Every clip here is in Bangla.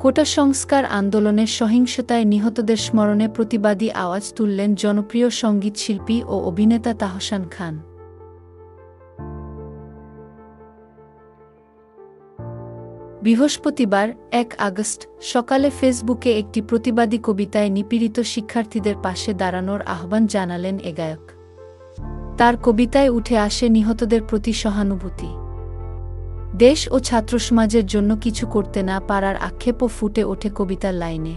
কোটা সংস্কার আন্দোলনের সহিংসতায় নিহতদের স্মরণে প্রতিবাদী আওয়াজ তুললেন জনপ্রিয় সঙ্গীতশিল্পী ও অভিনেতা তাহসান খান। বৃহস্পতিবার, এক আগস্ট, সকালে ফেসবুকে একটি প্রতিবাদী কবিতায় নিপীড়িত শিক্ষার্থীদের পাশে দাঁড়ানোর আহ্বান জানালেন এ গায়ক। তার কবিতায় উঠে আসে নিহতদের প্রতি সহানুভূতি। দেশ ও ছাত্র সমাজের জন্য কিছু করতে না পারার আক্ষেপও ফুটে ওঠে কবিতার লাইনে।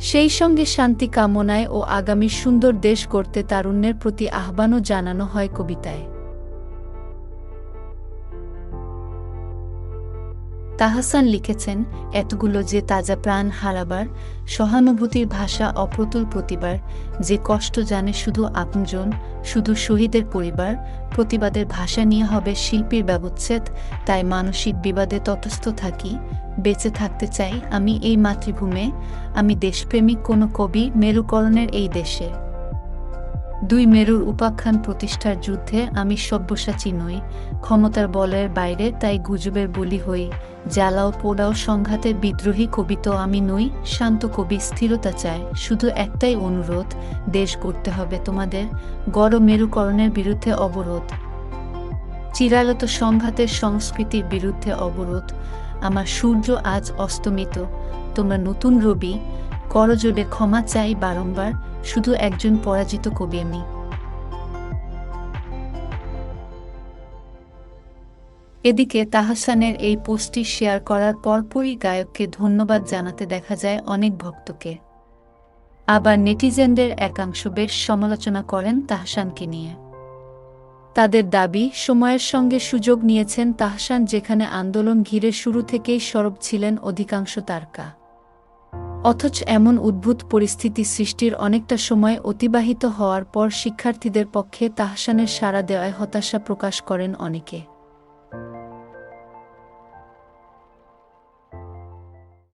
সেই সঙ্গে শান্তি কামনায় ও আগামী সুন্দর দেশ গড়তে তারুণ্যের প্রতি আহ্বানও জানানো হয় কবিতায়। তাহাসান লিখেছেন, এতগুলো যে তাজা প্রাণ হারাবার, সহানুভূতির ভাষা অপ্রতুল প্রতিবার, যে কষ্ট জানে শুধু আপনজন, শুধু শহীদের পরিবার, প্রতিবাদের ভাষা নিয়ে হবে শিল্পীর ব্যবচ্ছেদ, তাই মানসিক বিবাদে তটস্থ থাকি, বেঁচে থাকতে চাই আমি এই মাতৃভূমে, আমি দেশপ্রেমিক কোনো কবি মেরুকরণের এই দেশে। দুই মেরুর উপাখ্যান প্রতিষ্ঠার যুদ্ধে আমি সব্যসাচী নই। ক্ষমতার বলের বাইরে তাই গুজবের বলি হই। জ্বালাও পোড়াও সংঘাতের বিদ্রোহী কবি তো আমি নই। শান্ত কবি স্থিরতা চায় শুধু একটাই অনুরোধ, দেশ করতে হবে তোমাদের। গড় মেরুকরণের বিরুদ্ধে অবরোধ। চিরালত সংঘাতের সংস্কৃতির বিরুদ্ধে অবরোধ। আমার সূর্য আজ অস্তমিত। তোমরা নতুন রবি। করজোড়ে ক্ষমা চাই বারংবার, শুধু একজন পরাজিত কবি আমি। এদিকে তাহসানের এই পোস্টটি শেয়ার করার পরপরই গায়ককে ধন্যবাদ জানাতে দেখা যায় অনেক ভক্তকে। আবার নেটিজেনদের একাংশ বেশ সমালোচনা করেন তাহসানকে নিয়ে। তাদের দাবি, সময়ের সঙ্গে সুযোগ নিয়েছেন তাহসান যেখানে আন্দোলন ঘিরে শুরু থেকেই সরব ছিলেন অধিকাংশ তারকা। অথচ এমন উদ্ভূত পরিস্থিতি সৃষ্টির অনেকটা সময় অতিবাহিত হওয়ার পর শিক্ষার্থীদের পক্ষে তাহসানের সাড়া দেওয়ায় হতাশা প্রকাশ করেন অনেকে।